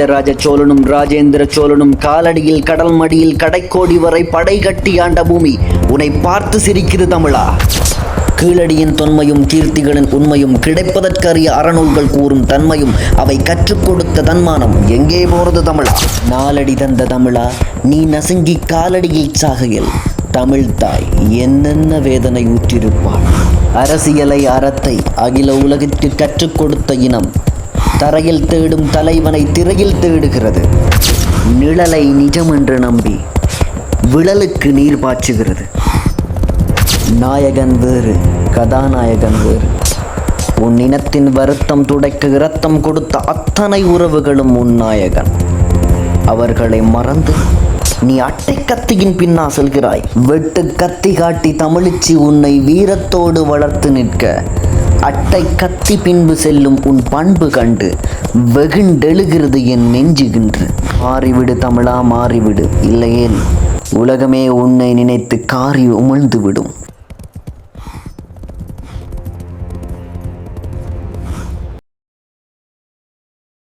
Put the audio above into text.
ராஜராஜ சோழனும் ராஜேந்திர சோழனும் காலடியில் கடல் மடியில் கடைக்கோடி வரை படை கட்டி ஆண்ட பூமி. உன்னை பார்த்து சிரிக்குது தமிழா. கீழடியின் தொன்மையும் கீர்த்திகளின் உண்மையும் கிடைப்பதற்கரிய அறநூல்கள் கூறும் தன்மையும் அவை கற்றுக் கொடுத்த தன்மானம். எங்கே போறது தமிழா? நாலடி தந்த தமிழா நீ நசுங்கி காலடியில் சாகையில். தமிழ்தாய் என்னென்ன வேதனை ஊற்றிருப்பாள்? அரசியலை அறத்தை அகில உலகிற்கு கற்றுக் கொடுத்த இனம். தரையில் தேடும் தலைவனை திரையில் தேடுகிறது. நிழலை நிஜம் என்று நம்பி விழலுக்கு நீர் பாய்ச்சுகிறது. நாயகன் வேறு கதாநாயகன் வேறு. உன் இனத்தின் வருத்தம் துடைக்க இரத்தம் கொடுத்த அத்தனை உறவுகளும் உன் நாயகன். அவர்களை மறந்து நீ அட்டை கத்தியின் பின்னா செல்கிறாய். வெட்டு கத்தி காட்டி தமிழிச்சி உன்னை வீரத்தோடு வளர்த்து நிற்க அட்டை கத்தி பின்பு செல்லும் உன் பண்பு கண்டு வெகுண்டெழுகிறது என் நெஞ்சுகின்று. மாறிவிடு தமிழா மாறிவிடு. இல்லையேல் உலகமே உன்னை நினைத்து காரி உமிழ்ந்து விடும்